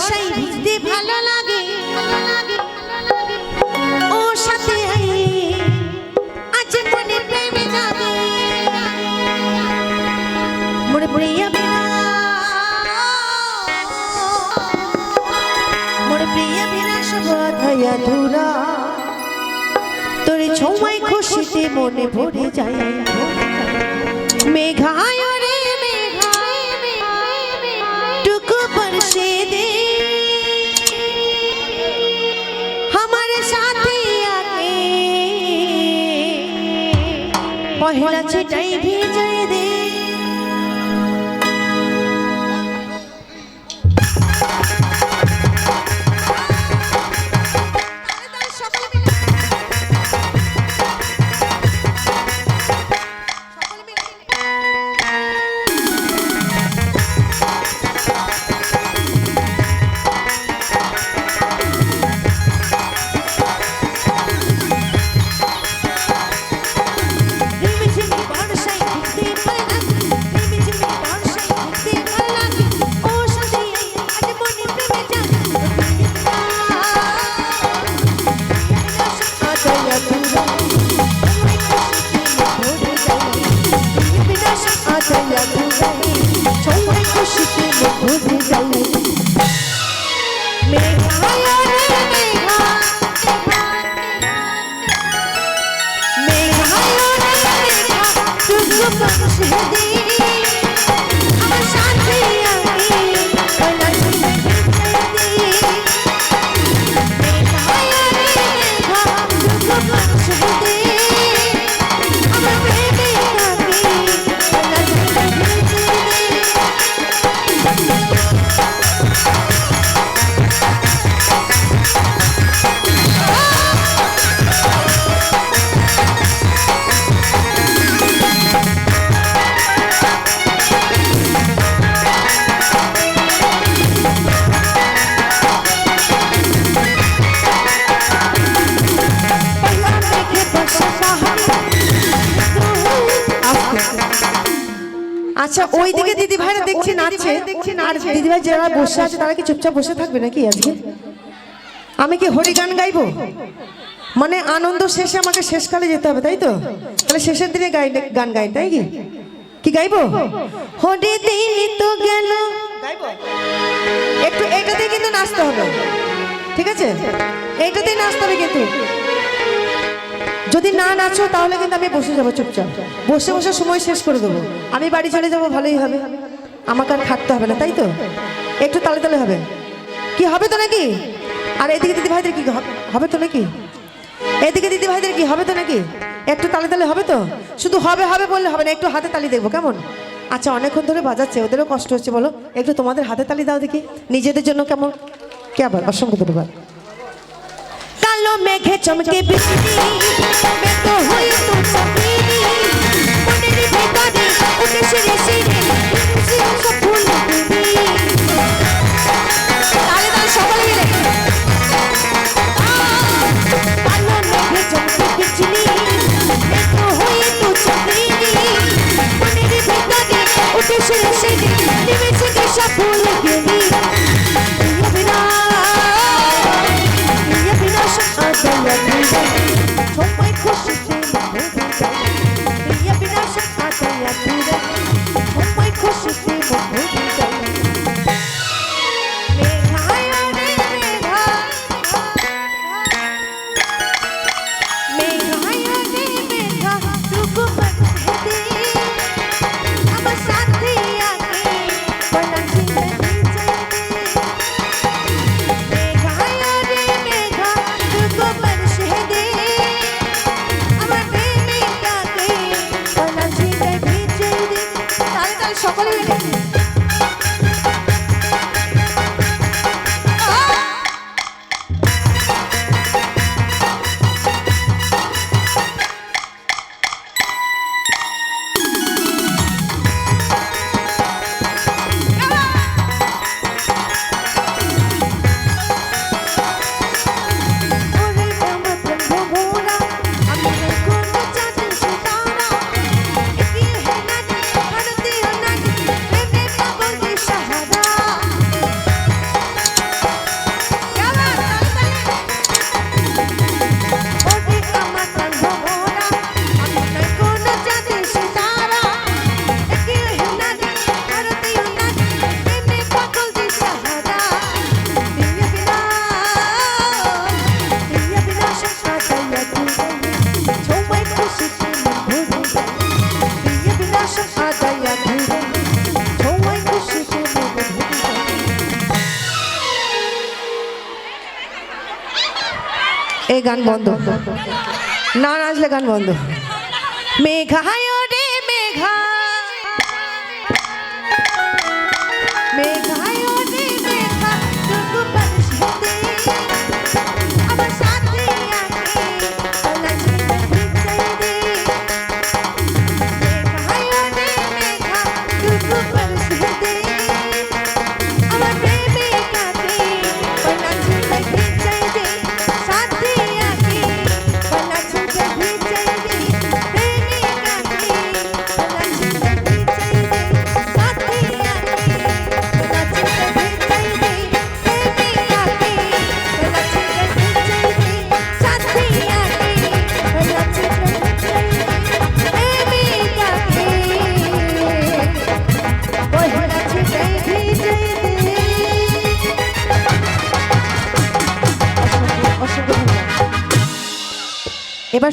বর্ষায় ভিজতে ভালো লাগে। ও সাথে আজ মনে প্রেমে যাবে। মোর প্রিয় মোর প্রিয় বিনা ধুরা তোর ছোঁয়ায় খুশিতে মনে ভরে যায়। মেঘায় রে মেঘায়। টুকু বরসে দে পহেলা ছিটাই ভিড় খুশিতে আচ্ছা ওই দিকে দিদি ভাইরা দেখছি নাচছে? আর দিদি ভাই যারা বসে আছে তারা কি চুপচাপ বসে থাকবে নাকি আজকে? আমি কি হরি গান গাইবো? মানে আনন্দ শেষে আমাকে শেষকালে যেতে হবে তাই তো? তাহলে শেষের দিনে গাই গান গাই তাই কি? কি গাইবো? হরি দিন তো গেল। একটু এটাতে কিন্তু নাচতে হবে। ঠিক আছে? এইটাতেই নাচতে হবে কিন্তু। যদি না নাচো, তাহলে কিন্তু আমি বসে যাব চুপচাপ। বসে বসে সময় শেষ করে দেবো। আমি বাড়ি চলে যাব, ভালোই হবে। আমাকে আর খাটতে হবে না, তাই তো? একটু তালে তালে হবে। কি, হবে তো নাকি? আর এদিকে দিদি ভাইদের কি হবে তো নাকি? এদিকে দিদি ভাইদের কি, হবে তো নাকি? একটু তালে তালে হবে তো? শুধু হবে হবে বললে হবে না, একটু হাতে তালি দেখব, কেমন? আচ্ছা অনেকক্ষণ ধরে বাজাচ্ছে, ওদেরও কষ্ট হচ্ছে, বলো। একটু তোমাদের হাতে তালি দাও দেখি। নিজেদের জন্য কেমন? কে আবার? অসংখ্য ধন্যবাদ। কালো মেঘে চমকে বৃষ্টি ব্যক্ত হয়ে তো ভেতরে উঠে এই গান বন্ধ। না নাচলে গান বন্ধ। মেঘায় এবার